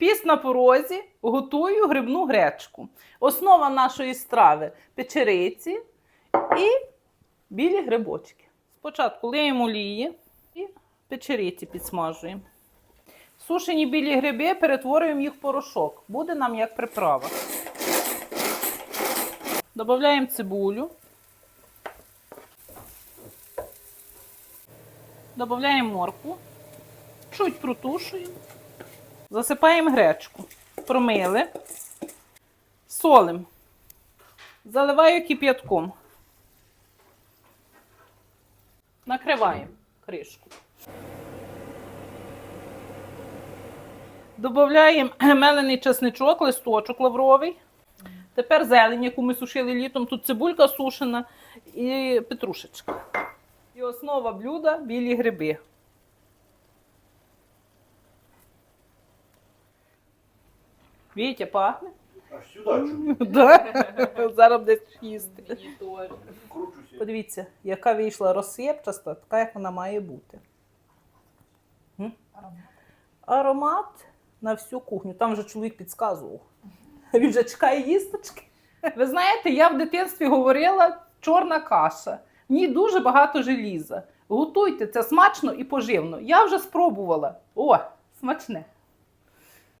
Піст на порозі, готую грибну гречку. Основа нашої страви печериці і білі грибочки. Спочатку лиємо олії і печериці підсмажуємо. Сушені білі гриби перетворюємо їх в порошок. Буде нам як приправа. Додаємо цибулю. Додаємо моркву. Чуть протушуємо. Засипаємо гречку. Промили. Солим. Заливаю кип'ятком. Накриваємо кришку. Додаємо мелений чесничок, листочок лавровий. Тепер зелень, яку ми сушили літом. Тут цибулька сушена і петрушечка. І основа блюда білі гриби. Вітя пахне? Аж сюди чую. Да? Зараз будеш їсти. Мені теж. Кручуся. Подивіться, яка вийшла розсипчаста, така, як вона має бути. М? Аромат на всю кухню. Там вже чоловік підказував. Він вже чекає їсточки. Ви знаєте, я в дитинстві говорила чорна каша. В ній дуже багато желіза. Готуйте це смачно і поживно. Я вже спробувала. О, смачне.